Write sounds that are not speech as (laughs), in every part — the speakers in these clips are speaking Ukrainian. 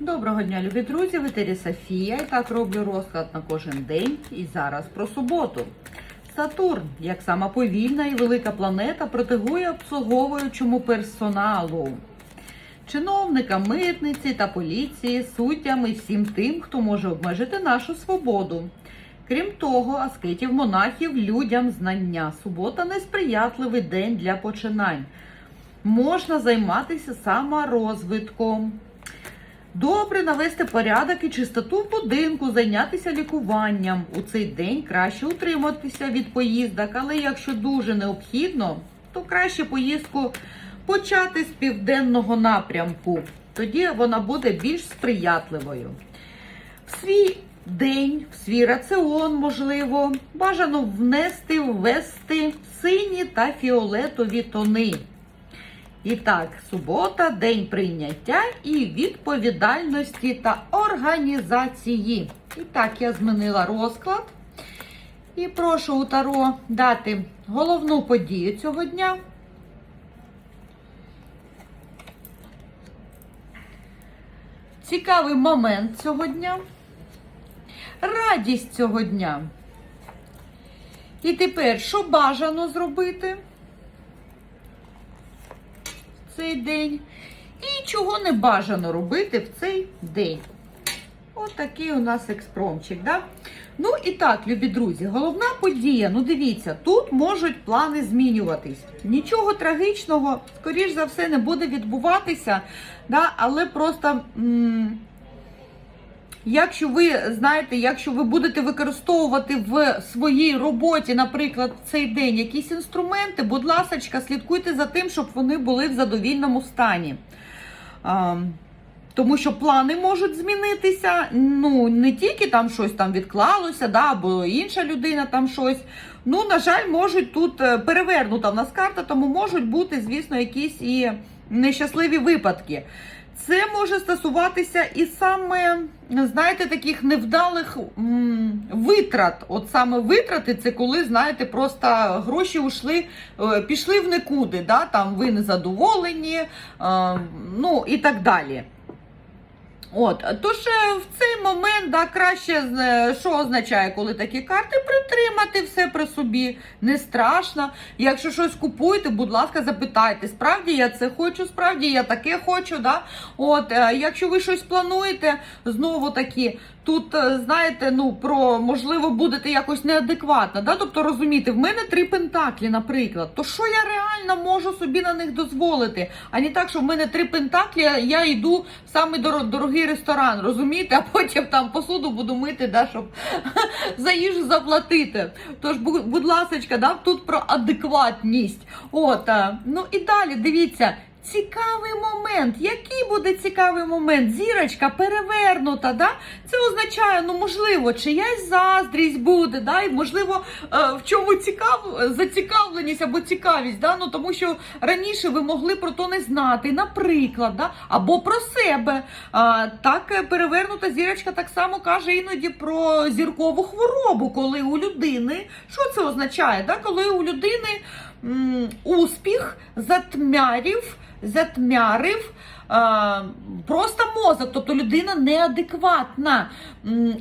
Доброго дня, любі друзі! В етері Софія. І так роблю розклад на кожен день. І зараз про суботу. Сатурн, як сама повільна і велика планета, протигує обслуговуючому персоналу, чиновникам, митниці та поліції, суддям і всім тим, хто може обмежити нашу свободу. Крім того, аскетів монахів, людям знання. Субота несприятливий день для починань. Можна займатися саморозвитком. Добре навести порядок і чистоту в будинку, зайнятися лікуванням. У цей день краще утриматися від поїздок, але якщо дуже необхідно, то краще поїздку почати з південного напрямку. Тоді вона буде більш сприятливою. В свій день, в свій раціон, можливо, бажано внести, ввести сині та фіолетові тони. І так, субота, день прийняття і відповідальності та організації. І так, я змінила розклад. І прошу у Таро дати головну подію цього дня. Цікавий момент цього дня. Радість цього дня. І тепер, що бажано зробити? Цей день і чого не бажано робити в цей день. От у нас експромчик. Да? Ну і так, любі друзі, головна подія. Ну, дивіться, тут можуть плани змінюватись. Нічого трагічного, скоріш за все, не буде відбуватися, да? але просто. М Якщо ви знаєте, якщо ви будете використовувати в своїй роботі, наприклад, в цей день якісь інструменти, будь ласка, слідкуйте за тим, щоб вони були в задовільному стані. Тому що плани можуть змінитися. Ну, не тільки там щось там відклалося, да, або інша людина там щось. Ну, на жаль, можуть тут е, перевернута в нас карта, тому можуть бути, звісно, якісь і нещасливі випадки. Це може стосуватися і саме, знаєте, таких невдалих витрат. От саме витрати, це коли, знаєте, просто гроші ушли, е, пішли в нікуди, да? там ви незадоволені, е, ну і так далі. От, Тож е, в цей момент да, краще е, що означає, коли такі карти притримати все при собі, не страшно. Якщо щось купуєте, будь ласка, запитайте, справді я це хочу, справді я таке хочу. Да? От, е, Якщо ви щось плануєте, знову таки, тут, знаєте, ну, про можливо будете якось неадекватно. Да? Тобто розумієте, в мене три пентаклі, наприклад, то що я реально можу собі на них дозволити? А не так, що в мене три пентаклі, я йду в самий ресторан, розумієте, а потім там посуду буду мити, да, щоб (laughs) за їжу заплатити. Тож, будь ласка, да, тут про адекватність. От, Ну і далі дивіться. Цікавий момент. Який буде цікавий момент? Зірочка перевернута. да? Це означає, ну, можливо, чиясь заздрість буде, да? і, можливо, е, в чому цікав... зацікавленість або цікавість. Да? Ну, Тому що раніше ви могли про то не знати, наприклад, да? або про себе. А, Так, е, перевернута зірочка так само каже іноді про зіркову хворобу, коли у людини, що це означає? Да? Коли у людини м, успіх затмярів затмярив а, просто мозок, тобто людина неадекватна.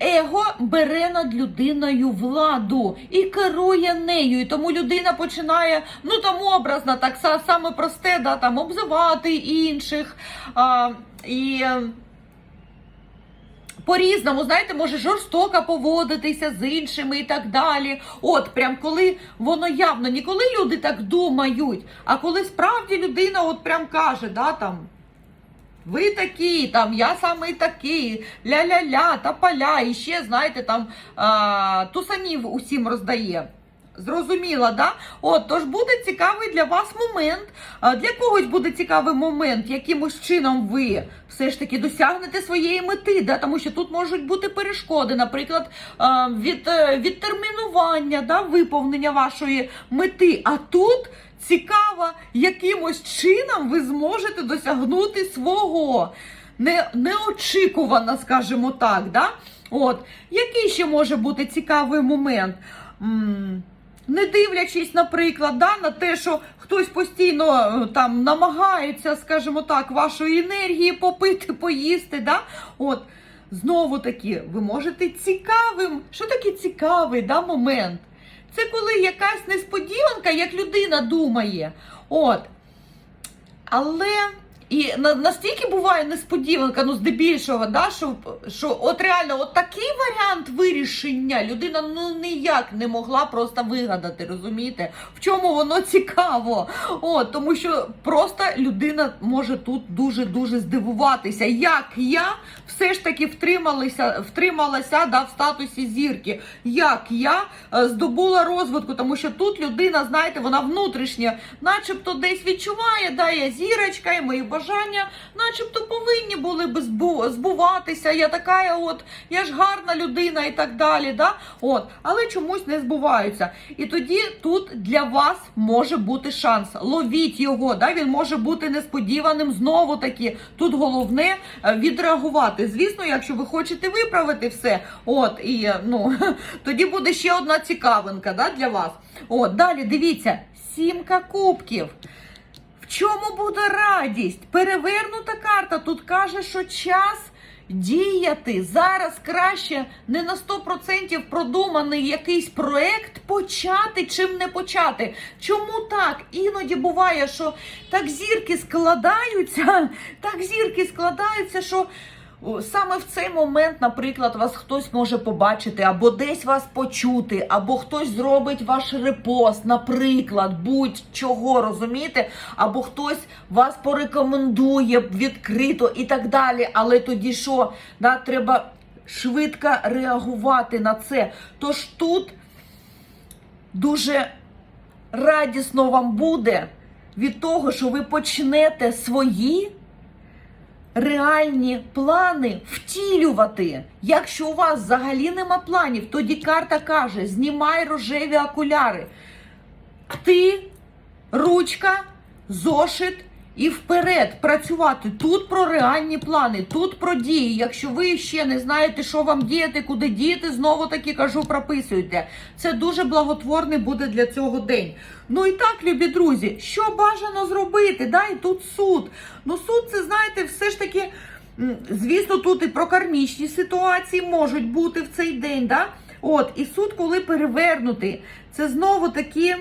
Его бере над людиною владу і керує нею. І тому людина починає, ну там образно, так саме просте, да, там обзивати інших. А, і по-різному, знаєте, може жорстоко поводитися з іншими і так далі. От, прям коли воно явно, не коли люди так думають, а коли справді людина от прям каже, да, там. Ви такі, там, я саме такий, ля-ля-ля, та поля, і ще, знаєте, там а, тусанів усім роздає. Зрозуміла, да? От, тож буде цікавий для вас момент. Для когось буде цікавий момент, якимось чином ви все ж таки досягнете своєї мети, да? тому що тут можуть бути перешкоди, наприклад, від е, відтермінування, да? виповнення вашої мети. А тут цікаво, якимось чином ви зможете досягнути свого. Не, Неочікувано, скажімо так. Да? От. Який ще може бути цікавий момент? Не дивлячись, наприклад, да, на те, що хтось постійно е, там намагається, скажімо так, вашої енергії попити, (laughs) поїсти. Да? От, знову таки, ви можете цікавим. Що таке цікавий да, момент? Це коли якась несподіванка, як людина думає. От. Але і на, настільки буває несподіванка, ну здебільшого, да, що, що от реально от такий варіант вирішення людина ну ніяк не могла просто вигадати, розумієте? В чому воно цікаво? От, тому що просто людина може тут дуже-дуже здивуватися, як я все ж таки втрималася, втрималася да, в статусі зірки, як я е, здобула розвитку, тому що тут людина, знаєте, вона внутрішня, начебто десь відчуває, да, я зірочка, і мої бажання, начебто повинні були би збуватися. Я така, от, я ж гарна людина і так далі. Да? От, але чомусь не збуваються. І тоді тут для вас може бути шанс. Ловіть його, да? він може бути несподіваним. Знову таки, тут головне е, відреагувати. Звісно, якщо ви хочете виправити все, от і ну (laughs) тоді буде ще одна цікавинка да, для вас. От, далі дивіться, сімка кубків. Чому буде радість? Перевернута карта тут каже, що час діяти. Зараз краще не на 100% продуманий якийсь проект почати, чим не почати. Чому так? Іноді буває, що так зірки складаються, (laughs) так зірки складаються, що. Саме в цей момент, наприклад, вас хтось може побачити, або десь вас почути, або хтось зробить ваш репост, наприклад, будь-чого, розумієте? Або хтось вас порекомендує відкрито і так далі. Але тоді що? Да, треба швидко реагувати на це. Тож тут дуже радісно вам буде від того, що ви почнете свої реальні плани втілювати. Якщо у вас взагалі нема планів, тоді карта каже: знімай рожеві окуляри. Ти, ручка, зошит і вперед працювати. Тут про реальні плани, тут про дії. Якщо ви ще не знаєте, що вам діяти, куди діяти, знову таки кажу, прописуйте. Це дуже благотворний буде для цього день. Ну і так, любі друзі, що бажано зробити? Да? І тут суд. Ну, суд, це знаєте, все ж таки. Звісно, тут і про кармічні ситуації можуть бути в цей день. Да? От, і суд, коли перевернутий, це знову такі.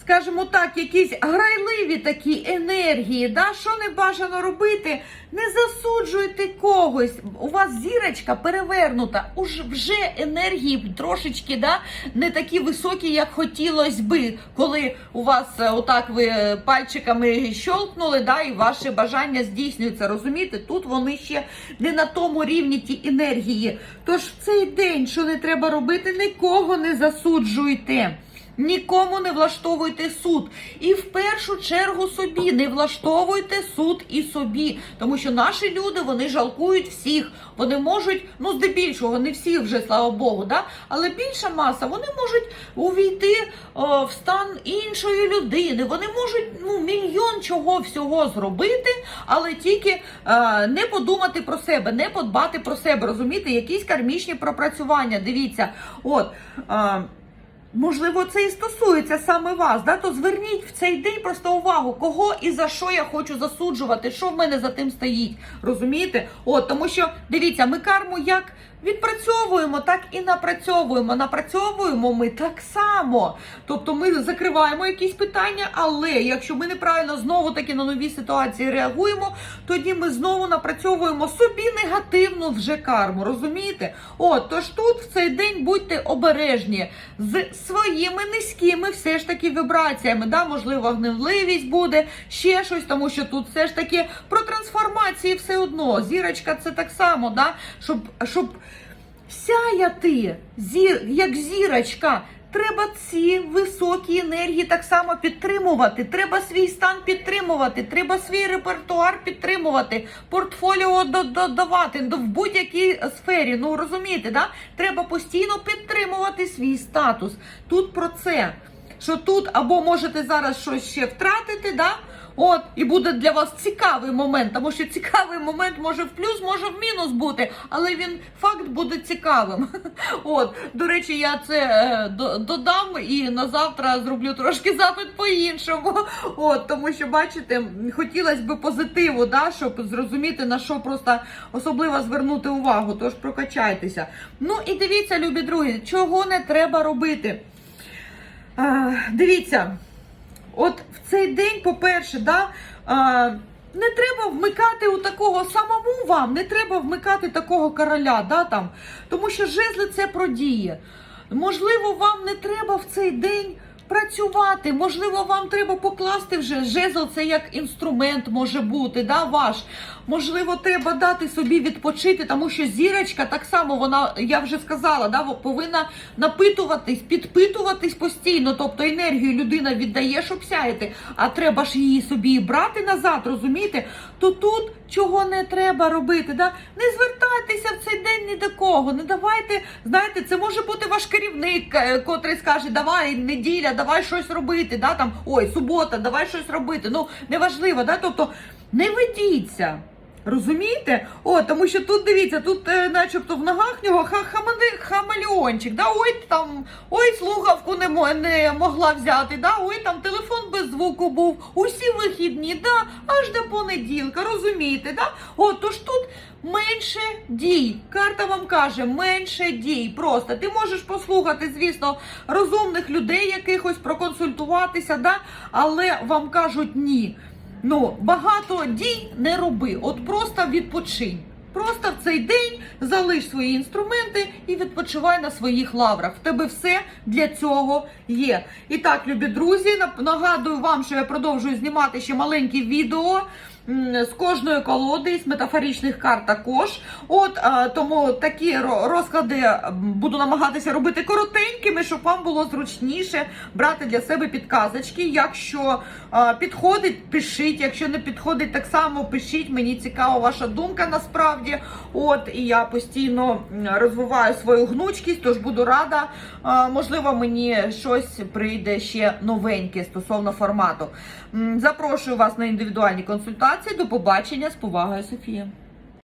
Скажімо так, якісь грайливі такі енергії, да? що не бажано робити, не засуджуйте когось. У вас зірочка перевернута, уж вже енергії трошечки да? не такі високі, як хотілося би, коли у вас е, отак ви пальчиками щолкнули, да? і ваше бажання здійснюється. Розумієте, тут вони ще не на тому рівні ті енергії. Тож в цей день, що не треба робити, нікого не засуджуйте. Нікому не влаштовуйте суд. І в першу чергу собі не влаштовуйте суд і собі. Тому що наші люди вони жалкують всіх. Вони можуть, ну здебільшого, не всі вже, слава Богу, да? але більша маса, вони можуть увійти о, в стан іншої людини. Вони можуть ну, мільйон чого всього зробити, але тільки е, не подумати про себе, не подбати про себе. Розумієте, якісь кармічні пропрацювання. Дивіться, от. Е, Можливо, це і стосується саме вас, да? то зверніть в цей день просто увагу, кого і за що я хочу засуджувати, що в мене за тим стоїть. Розумієте? От, тому що дивіться, ми карму як відпрацьовуємо, так і напрацьовуємо. Напрацьовуємо ми так само. Тобто ми закриваємо якісь питання, але якщо ми неправильно знову таки на нові ситуації реагуємо, тоді ми знову напрацьовуємо собі негативну вже карму. Розумієте? От, тож тут в цей день будьте обережні з своїми низькими все ж таки вібраціями. Да? Можливо, гневливість буде, ще щось, тому що тут все ж таки про трансформації все одно. Зірочка це так само, да? щоб, щоб сяяти, зір, як зірочка. Треба ці високі енергії так само підтримувати. Треба свій стан підтримувати, треба свій репертуар підтримувати, портфоліо додавати до- в будь-якій сфері. Ну розумієте, да? треба постійно підтримувати свій статус. Тут про це. Що тут або можете зараз щось ще втратити, да? От, і буде для вас цікавий момент, тому що цікавий момент може в плюс, може в мінус бути, але він факт буде цікавим. (laughs) От, до речі, я це е, додам і на завтра зроблю трошки запит по-іншому. (laughs) От, тому що, бачите, хотілося б позитиву, да, щоб зрозуміти, на що просто особливо звернути увагу. Тож прокачайтеся. Ну і дивіться, любі друзі, чого не треба робити. А, дивіться, от в цей день, по-перше, да, не треба вмикати у такого самому вам, не треба вмикати такого короля, да, там, тому що жезли це про дії. Можливо, вам не треба в цей день працювати, можливо, вам треба покласти вже жезл, це як інструмент може бути, да, ваш. Можливо, треба дати собі відпочити, тому що зірочка так само вона, я вже сказала, да, повинна напитуватись, підпитуватись постійно. Тобто енергію людина віддає, щоб сяяти, а треба ж її собі брати назад, розумієте? То тут чого не треба робити. Да? Не звертайтеся в цей день ні до кого. Не давайте, знаєте, це може бути ваш керівник, е, котрий скаже, давай неділя, давай щось робити. Да? Там, ой, субота, давай щось робити. Ну, неважливо, да? тобто не ведіться. Розумієте? О, тому що тут дивіться, тут е, начебто в ногах нього ха хамади- хамелеончик, да? ой там, ой, слухавку не, мо- не могла взяти, да? ой, там телефон без звуку був, усі вихідні, да? аж до понеділка, розумієте, да? О, тож тут менше дій. Карта вам каже, менше дій. Просто ти можеш послухати, звісно, розумних людей якихось, проконсультуватися, да? але вам кажуть ні. Ну, багато дій не роби. От просто відпочинь. Просто в цей день залиш свої інструменти і відпочивай на своїх лаврах. В тебе все для цього є. І так, любі друзі, нагадую вам, що я продовжую знімати ще маленькі відео. З кожної колоди, з метафоричних карт також. От тому такі розклади буду намагатися робити коротенькими, щоб вам було зручніше брати для себе підказочки. Якщо підходить, пишіть. Якщо не підходить, так само пишіть. Мені цікава ваша думка насправді. От і я постійно розвиваю свою гнучкість, тож буду рада. Можливо, мені щось прийде ще новеньке стосовно формату. Запрошую вас на індивідуальні консультації. До побачення з повагою, Софія.